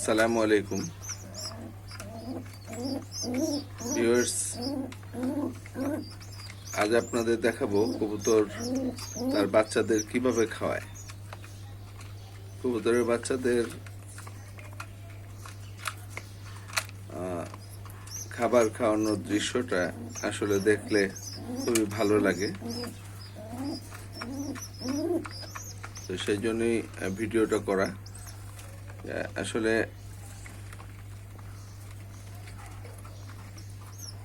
আসসালামু আলাইকুম। ভিউয়ার্স আজ আপনাদের দেখাবো কবুতর তার বাচ্চাদের কীভাবে খাওয়ায়। কবুতরের বাচ্চাদের খাবার খাওয়ানোর দৃশ্যটা আসলে দেখলে খুবই ভালো লাগে। তো সেই জন্যই ভিডিওটা করা। আসলে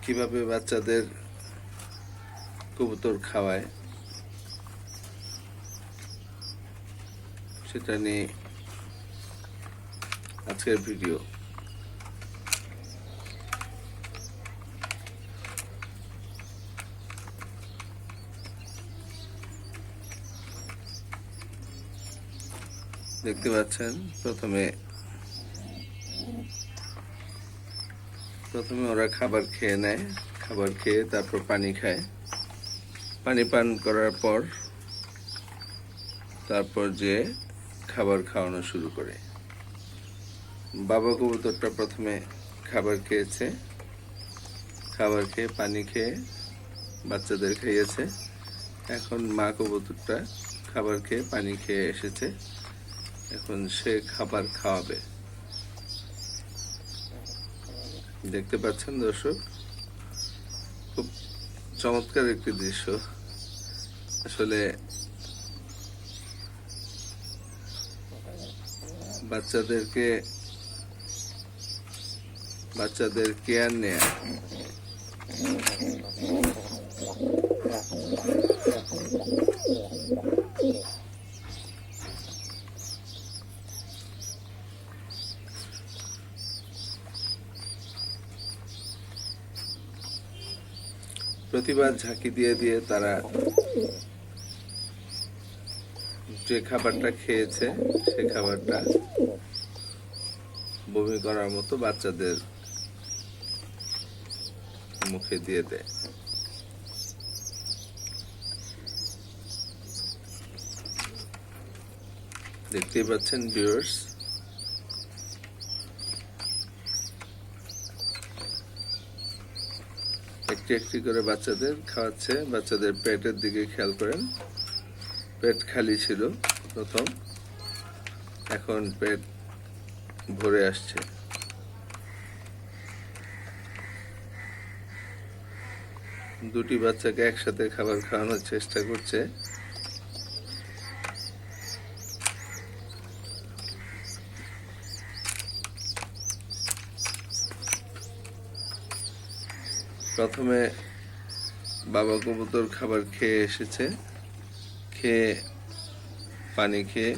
কীভাবে বাচ্চাদের কবুতর খাওয়ায় সেটা নিয়ে আজকের ভিডিও। দেখতে পাচ্ছেন, প্রথমে প্রথমে ওরা খাবার খেয়ে নেয়, খাবার খেয়ে তারপর পানি খায়। পানি পান করার পর তারপর যে খাবার খাওয়ানো শুরু করে। বাবা কবুতরটা প্রথমে খাবার খেয়েছে, খাবার খেয়ে পানি খেয়ে বাচ্চাদের খাইয়েছে। এখন মা কবুতরটা খাবার খেয়ে পানি খেয়ে এসেছে। এখন সে খাবার খাওয়াবে। দেখতে পাচ্ছেন দর্শক? খুব চমৎকার একটি দৃশ্য। আসলে বাচ্চাদেরকে বাচ্চাদের কেয়ার নেয়া। প্রতিবার ঝাঁকি দিয়ে দিয়ে তারা যে খাবারটা খেয়েছে, সে খাবারটা বমি করার মতো বাচ্চাদের মুখে দিয়ে দেয়। দেখতেই পাচ্ছেন ভিউয়ার্স একটি একটি করে বাচ্চাদের খাওয়াচ্ছে। বাচ্চাদের পেটের দিকে খেয়াল করেন। পেট খালি ছিল প্রথম। এখন পেট ভরে আসছে। দুটি বাচ্চাকে একসাথে খাবার খাওয়ানোর চেষ্টা করছে। প্রথমে বাবা কবুতর খাবার খেয়ে এসেছে। খেয়ে পানি খেয়ে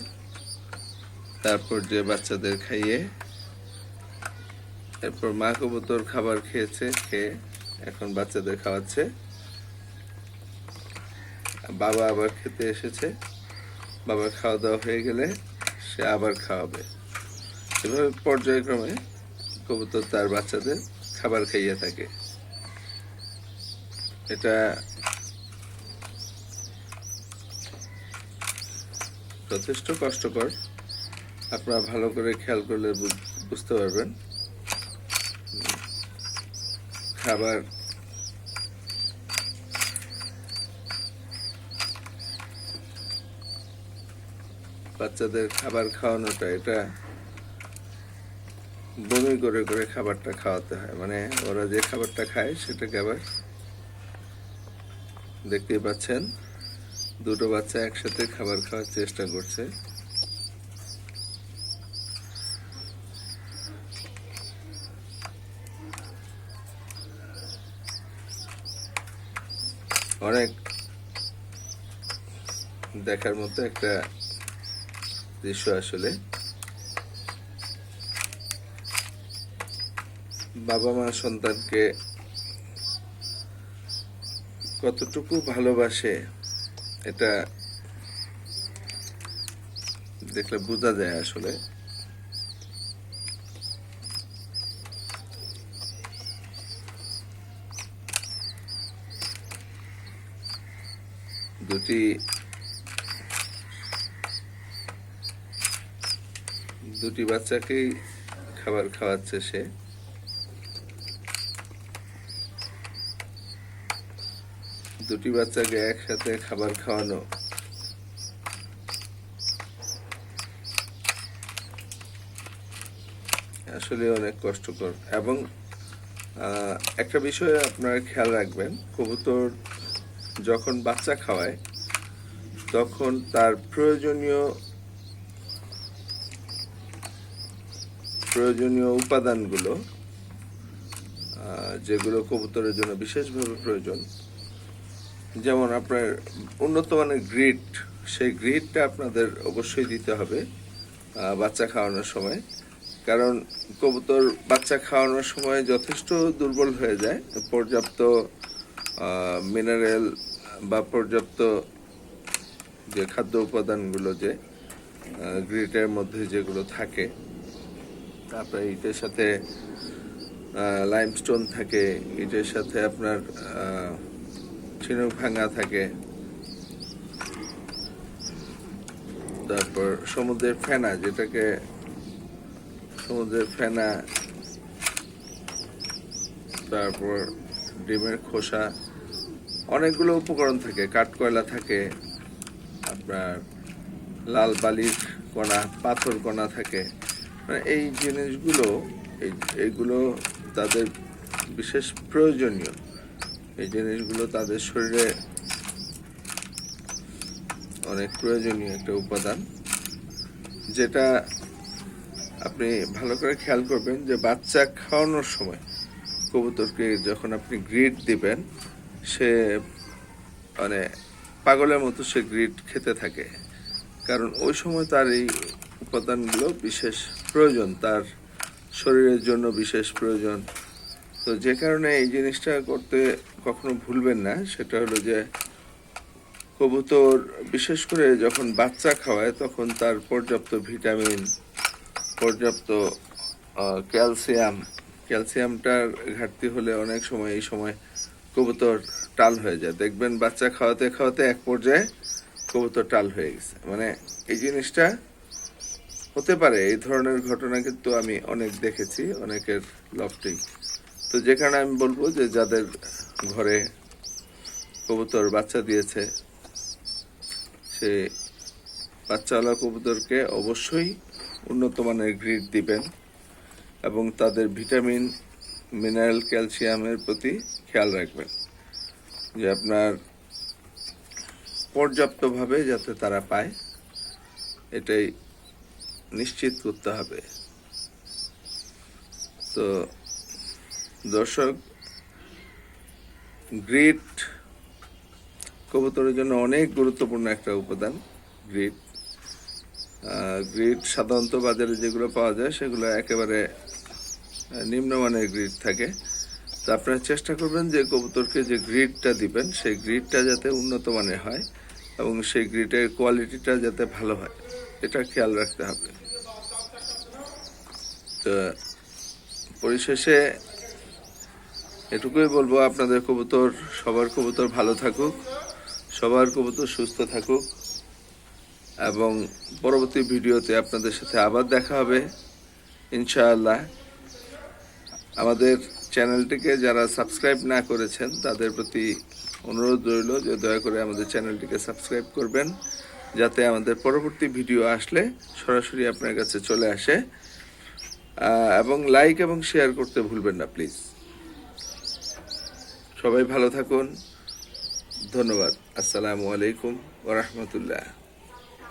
তারপর যে বাচ্চাদের খাইয়ে এরপর মা কবুতর খাবার খেয়েছে, খেয়ে এখন বাচ্চাদের খাওয়াচ্ছে। বাবা আবার খেতে এসেছে। বাবার খাওয়া দাওয়া হয়ে গেলে সে আবার খাওয়াবে। এভাবে পর্যায়ক্রমে কবুতর তার বাচ্চাদের খাবার খাইয়ে থাকে। এটা যথেষ্ট কষ্টকর। আপনারা ভালো করে খেয়াল করলে বুঝতে পারবেন। খাবার বাচ্চাদের খাবার খাওয়ানোটা, এটা বমি করে করে খাবারটা খাওয়াতে হয়। মানে ওরা যে খাবারটা খায়, সেটাকে আবার দেখতেই পাচ্ছেন, দুটো বাচ্চা একসাথে খাবার খাওয়ার চেষ্টা করছে। অনেক দেখার মতো একটা দৃশ্য আসলে। বাবা মা সন্তানকে কতটুকু ভালোবাসে এটা দেখলে বোঝা যায় আসলে। দুটি দুটি বাচ্চাকেই খাবার খাওয়াচ্ছে সে। দুটি বাচ্চাকে একসাথে খাবার খাওয়ানো। আসলে অনেক কষ্টকর। এবং একটা বিষয় আপনারা খেয়াল রাখবেন, কবুতর যখন বাচ্চা খাওয়ায়, তখন তার প্রয়োজনীয় প্রয়োজনীয় উপাদানগুলো যেগুলো কবুতরের জন্য বিশেষভাবে প্রয়োজন যেমন আপনার উন্নত মানের গ্রিড, সেই গ্রিডটা আপনাদের অবশ্যই দিতে হবে বাচ্চা খাওয়ানোর সময়। কারণ কবুতর বাচ্চা খাওয়ানোর সময় যথেষ্ট দুর্বল হয়ে যায়। পর্যাপ্ত মিনারেল বা পর্যাপ্ত যে খাদ্য উপাদানগুলো যে গ্রিটের মধ্যে যেগুলো থাকে, তারপরে ইটের সাথে লাইমস্টোন থাকে, ইটের সাথে আপনার ঝিনুক ভাঙা থাকে। তারপর সমুদ্রের ফেনা, যেটাকে সমুদ্রের ফেনা, তারপর ডিমের খোসা, অনেকগুলো উপকরণ থাকে, কাঠকয়লা থাকে, আপনার লাল বালির কণা, পাথর কণা থাকে। মানে এই জিনিসগুলো, এই এইগুলো তাদের বিশেষ প্রয়োজনীয়। এই জিনিসগুলো তাদের শরীরে অনেক প্রয়োজনীয় একটা উপাদান, যেটা আপনি ভালো করে খেয়াল করবেন যে বাচ্চা খাওয়ানোর সময় কবুতরকে যখন আপনি গ্রিড দিবেন, সে মানে পাগলের মতো সে গ্রিড খেতে থাকে। কারণ ওই সময় তার এই উপাদানগুলো বিশেষ প্রয়োজন, তার শরীরের জন্য বিশেষ প্রয়োজন। তো যে কারণে এই জিনিসটা করতে কখনো ভুলবেন না, সেটা হলো যে কবুতর বিশেষ করে যখন বাচ্চা খাওয়ায় তখন তার পর্যাপ্ত ভিটামিন, পর্যাপ্ত ক্যালসিয়াম, ক্যালসিয়ামটার ঘাটতি হলে অনেক সময় এই সময় কবুতর টাল হয়ে যায়। দেখবেন বাচ্চা খাওয়াতে খাওয়াতে এক পর্যায়ে কবুতর টাল হয়ে গেছে। মানে এই জিনিসটা হতে পারে, এই ধরনের ঘটনা কিন্তু আমি অনেক দেখেছি, অনেকের লফটেই। তো যেখানে আমি বলব যে যাদের ঘরে কবুতর বাচ্চা দিয়েছে, সে বাচ্চাওয়ালা কবুতরকে অবশ্যই উন্নত মানের গ্রিড দিবেন এবং তাদের ভিটামিন, মিনারেল ক্যালসিয়ামের প্রতি খেয়াল রাখবেন যে আপনার পর্যাপ্তভাবে যাতে তারা পায়, এটাই নিশ্চিত করতে হবে। তো দর্শক গ্রিড কবুতরের জন্য অনেক গুরুত্বপূর্ণ একটা উপাদান গ্রিড গ্রিড সাধারণত বাজারে যেগুলো পাওয়া যায়, সেগুলো একেবারে নিম্নমানের গ্রিড থাকে। তো আপনারা চেষ্টা করবেন যে কবুতরকে যে গ্রিডটা দিবেন, সেই গ্রিডটা যাতে উন্নত মানের হয় এবং সেই গ্রিডের কোয়ালিটিটা যাতে ভালো হয়, এটা খেয়াল রাখতে হবে। তো, পরিশেষে এটুকুই বলব, আপনাদের কবুতর, সবার কবুতর ভালো থাকুক, সবার কবুতর সুস্থ থাকুক, এবং পরবর্তী ভিডিওতে আপনাদের সাথে আবার দেখা হবে, ইনশাআল্লাহ। আমাদের চ্যানেলটিকে যারা সাবস্ক্রাইব না করেছেন, তাদের প্রতি অনুরোধ রইল যে দয়া করে আমাদের চ্যানেলটিকে সাবস্ক্রাইব করবেন, যাতে আমাদের পরবর্তী ভিডিও আসলে সরাসরি আপনার কাছে চলে আসে। এবং লাইক এবং শেয়ার করতে ভুলবেন না, প্লিজ। সবাই ভালো থাকুন। ধন্যবাদ। আসসালামু আলাইকুম ওরহমতুল্লাহ